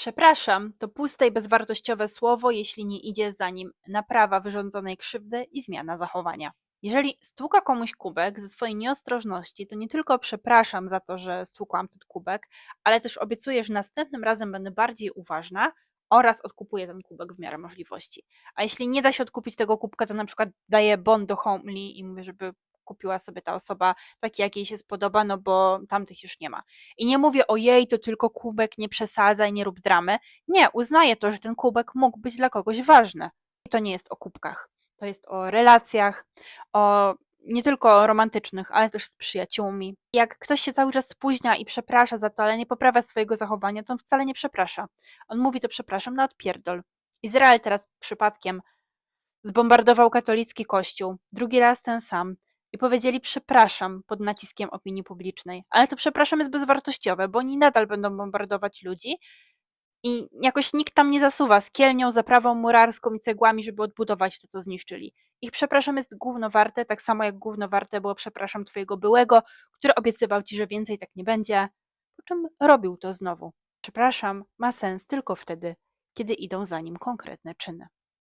Przepraszam to puste i bezwartościowe słowo, jeśli nie idzie za nim naprawa wyrządzonej krzywdy i zmiana zachowania. Jeżeli stłuka komuś kubek ze swojej nieostrożności, to nie tylko przepraszam za to, że stłukłam ten kubek, ale też obiecuję, że następnym razem będę bardziej uważna oraz odkupuję ten kubek w miarę możliwości. A jeśli nie da się odkupić tego kubka, to na przykład daję bon do Homely i mówię, żeby kupiła sobie ta osoba taki, jaki jej się spodoba, no bo tamtych już nie ma. I nie mówię, ojej, to tylko kubek, nie przesadzaj, nie rób dramy. Nie, uznaję to, że ten kubek mógł być dla kogoś ważny. I to nie jest o kubkach. To jest o relacjach, o nie tylko romantycznych, ale też z przyjaciółmi. Jak ktoś się cały czas spóźnia i przeprasza za to, ale nie poprawia swojego zachowania, to on wcale nie przeprasza. On mówi to przepraszam na odpierdol. Izrael teraz przypadkiem zbombardował katolicki kościół, drugi raz ten sam i powiedzieli przepraszam pod naciskiem opinii publicznej. Ale to przepraszam jest bezwartościowe, bo oni nadal będą bombardować ludzi i jakoś nikt tam nie zasuwa z kielnią, zaprawą murarską i cegłami, żeby odbudować to, co zniszczyli. Ich przepraszam jest gówno warte, tak samo jak gówno warte było przepraszam twojego byłego, który obiecywał ci, że więcej tak nie będzie, po czym robił to znowu. Przepraszam ma sens tylko wtedy, kiedy idą za nim konkretne czyny.